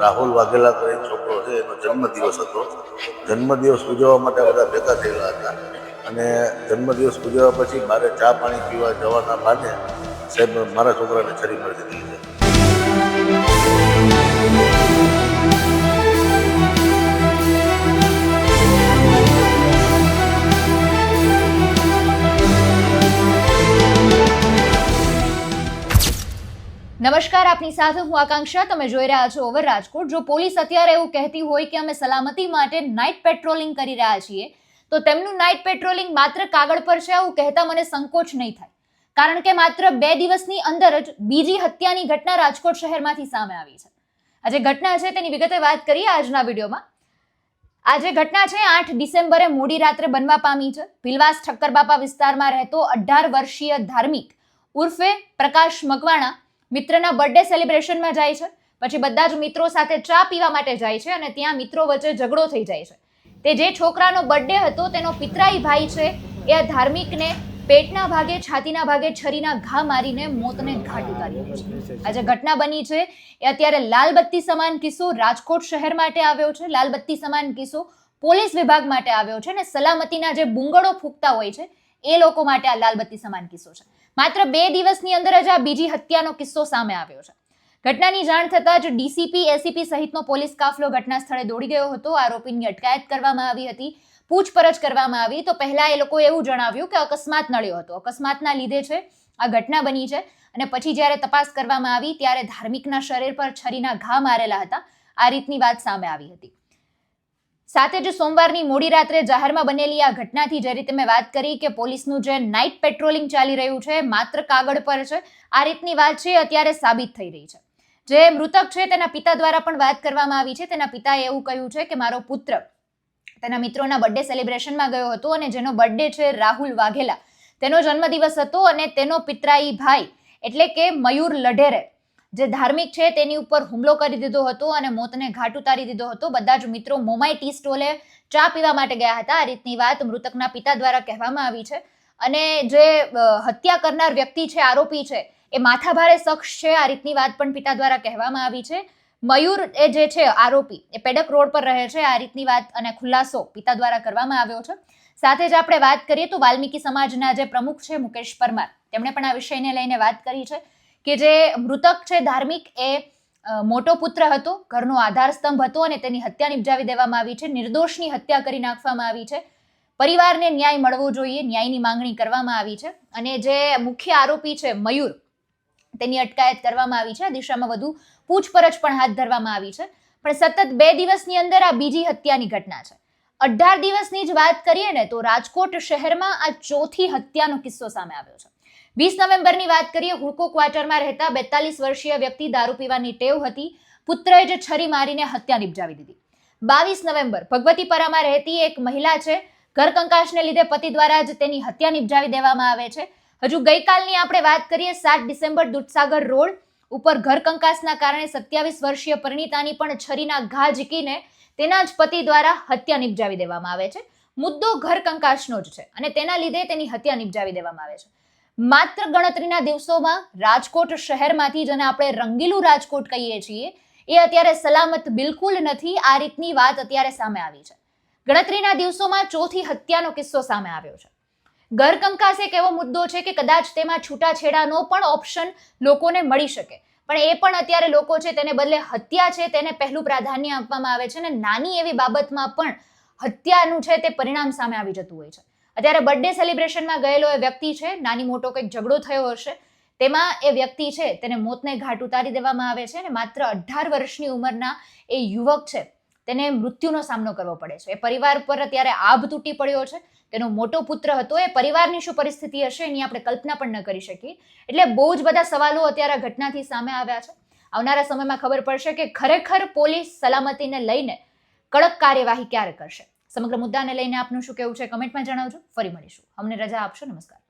રાહુલ વાઘેલા કરીને છોકરો છે, એનો જન્મદિવસ હતો. જન્મદિવસ ઉજવવા માટે બધા ભેગા થયેલા હતા. અને જન્મદિવસ ઉજવ્યા પછી મારે ચા પાણી પીવા જવાના બાને સાહેબ, મારા છોકરાને છરી મળી દીધી છે. નમસ્કાર, આપની સાથે હું આકાંક્ષા. તમે જોઈ રહ્યા છો ઓવર રાજકોટ. જો પોલીસ અત્યારે એવું કહેતી હોય કે અમે સલામતી માટે નાઇટ પેટ્રોલિંગ કરી રહ્યા છીએ, તો તેમનું નાઇટ પેટ્રોલિંગ માત્ર કાગળ પર છે એવું કહેતા મને સંકોચ નહીં થાય. કારણ કે માત્ર બે દિવસની અંદર જ બીજી હત્યાની ઘટના રાજકોટ શહેરમાંથી સામે આવી છે. આજે ઘટના છે તેની વિગતે વાત કરીએ આજના વિડીયોમાં. આજે ઘટના છે, આઠ ડિસેમ્બરે મોડી રાત્રે બનવા પામી છે. ભીલવાસ ઠક્કરબાપા વિસ્તારમાં રહેતો અઢાર વર્ષીય ધાર્મિક ઉર્ફે પ્રકાશ મકવાણા મિત્રના બર્થડે સેલિબ્રેશનમાં જાય છે. પછી બધા જ મિત્રો સાથે ચા પીવા માટે જાય છે અને ત્યાં મિત્રો વચ્ચે ઝઘડો થઈ જાય છે. તે જે છોકરાનો બર્થડે હતો, તેનો પિતરાઈ ભાઈ છે, એ ધાર્મિકને પેટના ભાગે, છાતીના ભાગે છરીના ઘા મારીને મોતને ઘાટ ઉતારી છે. આ જે ઘટના બની છે, એ અત્યારે લાલબત્તી સમાન કિસ્સો રાજકોટ શહેર માટે આવ્યો છે. લાલબત્તી સમાન કિસ્સો પોલીસ વિભાગ માટે આવ્યો છે અને સલામતીના જે બુંગળો ફૂંકતા હોય છે, એ લોકો માટે આ લાલબત્તી સમાન કિસ્સો છે. માત્ર બે દિવસની અંદર જ આ બીજી હત્યાનો કિસ્સો સામે આવ્યો છે. ઘટનાની જાણ થતાં જ ડીસીપી, એસીપી સહિતનો પોલીસ કાફલો ઘટના સ્થળે દોડી ગયો હતો. આરોપીની અટકાયત કરવામાં આવી હતી. પૂછપરછ કરવામાં આવી. તો પહેલા એ લોકો એવું જણાવ્યું કે અકસ્માત નડ્યો હતો. અકસ્માતના લીધે છે, આ ઘટના બની છે અને પછી જ્યારે તપાસ કરવામાં આવી ત્યારે ધાર્મિકના શરીર પર છરીના ઘા મારેલા હતા. આ રીતની વાત સામે આવી હતી. સાથે જ સોમવારની મોડી રાત્રે જાહેરમાં બનેલી આ ઘટનાથી જે રીતે મેં વાત કરી કે પોલીસનું જે નાઇટ પેટ્રોલિંગ ચાલી રહ્યું છે, માત્ર કાગળ પર છે, આ રીતની વાત છે અત્યારે સાબિત થઈ રહી છે. જે મૃતક છે તેના પિતા દ્વારા પણ વાત કરવામાં આવી છે. તેના પિતાએ એવું કહ્યું છે કે મારો પુત્ર તેના મિત્રોના બર્થડે સેલિબ્રેશનમાં ગયો હતો અને જેનો બર્થડે છે રાહુલ વાઘેલા. તેનો જન્મદિવસ હતો અને તેનો પિતરાઈ ભાઈ એટલે કે મયુર લઢેરે જે ધાર્મિક છે તેની ઉપર હુમલો કરી દીધો હતો અને મોતને ઘાટ ઉતારી દીધો હતો. બધા જ મિત્રો મોમાઈ ટી સ્ટોલે ચા પીવા માટે ગયા હતા. આ રીતની વાત મૃતકના પિતા દ્વારા કહેવામાં આવી છે. અને જે હત્યા કરનાર વ્યક્તિ છે, આરોપી છે, એ માથાભારે શખ્સ છે. આ રીતની વાત પણ પિતા દ્વારા કહેવામાં આવી છે. મયુર એ જે છે, આરોપી, એ પેડક રોડ પર રહે છે. આ રીતની વાત અને ખુલાસો પિતા દ્વારા કરવામાં આવ્યો છે. સાથે જ આપણે વાત કરીએ તો વાલ્મીકી સમાજના જે પ્રમુખ છે મુકેશ પરમાર, તેમણે પણ આ વિષયને લઈને વાત કરી છે. કે જે મૃતક છે ધાર્મિક એ મોટો પુત્ર હતો, ઘરનો આધાર સ્તંભ હતો અને તેની હત્યા નિપજાવી દેવામાં આવી છે, નિર્દોષની હત્યા કરી નાખવામાં આવી છે. પરિવારને ન્યાય મળવો જોઈએ, ન્યાયની માંગણી કરવામાં આવી છે અને જે મુખ્ય આરોપી છે મયુર, તેની અટકાયત કરવામાં આવી છે. આ દિશામાં વધુ પૂછપરછ પણ હાથ ધરવામાં આવી છે. પણ સતત બે દિવસની અંદર આ બીજી હત્યાની ઘટના છે. અઢાર દિવસની જ વાત કરીએ ને તો રાજકોટ શહેરમાં આ ચોથી હત્યાનો કિસ્સો સામે આવ્યો છે. વીસ નવેમ્બરની વાત કરીએ, હુડકો ક્વાર્ટરમાં રહેતા બેતાલીસ વર્ષીય વ્યક્તિ દારૂ પીવાની ટેવ હતી, પુત્રએ જે છરી મારીને હત્યા નિપજાવી દીધી. બાવીસ નવેમ્બર, ભગવતીપરામાં રહેતી એક મહિલા છે ઘર કંકાશને લીધે પતિ દ્વારા જ તેની હત્યા નિપજાવી દેવામાં આવે છે. હજુ ગઈકાલની આપણે વાત કરીએ, સાત ડિસેમ્બર, દૂધસાગર રોડ ઉપર ઘર કંકાસના કારણે સત્યાવીસ વર્ષીય પરિણીતાની પણ છરીના ઘા ઝીકીને તેના જ પતિ દ્વારા હત્યા નિપજાવી દેવામાં આવે છે. મુદ્દો ઘર કંકાશનો જ છે અને તેના લીધે તેની હત્યા નિપજાવી દેવામાં આવે છે. માત્ર ગણતરીના દિવસોમાં રાજકોટ શહેરમાંથી જેને આપણે રંગીલું રાજકોટ કહીએ છીએ, એ અત્યારે સલામત બિલકુલ નથી. આ રીતની વાત અત્યારે સામે આવી છે. ગણતરીના દિવસોમાં ચોથી હત્યાનો કિસ્સો સામે આવ્યો છે. ઘરકંકાસ એક એવો મુદ્દો છે કે કદાચ તેમાં છૂટાછેડાનો પણ ઓપ્શન લોકોને મળી શકે. પણ એ પણ અત્યારે લોકો છે તેને બદલે હત્યા છે તેને પહેલું પ્રાધાન્ય આપવામાં આવે છે અને નાની એવી બાબતમાં પણ હત્યાનું છે તે પરિણામ સામે આવી જતું હોય છે. અત્યારે બર્થડે સેલિબ્રેશનમાં ગયેલો એ વ્યક્તિ છે, નાની મોટો કંઈક ઝઘડો થયો હશે, તેમાં એ વ્યક્તિ છે, તેને મોતને ઘાટ ઉતારી દેવામાં આવે છે અને માત્ર અઢાર વર્ષની ઉંમરના એ યુવક છે, તેને મૃત્યુનો સામનો કરવો પડે છે. એ પરિવાર પર અત્યારે આભ તૂટી પડ્યો છે, તેનો મોટો પુત્ર હતો, એ પરિવારની શું પરિસ્થિતિ હશે એની આપણે કલ્પના પણ ન કરી શકીએ. એટલે બહુ જ બધા સવાલો અત્યારે આ ઘટનાથી સામે આવ્યા છે. આવનારા સમયમાં ખબર પડશે કે ખરેખર પોલીસ સલામતીને લઈને કડક કાર્યવાહી ક્યારે કરશે? સમગ્ર મુદ્દાને લઈને આપનું શું કહેવું છે? કમેન્ટમાં જણાવજો. ફરી મળીશું. અમને રજા આપશો. નમસ્કાર.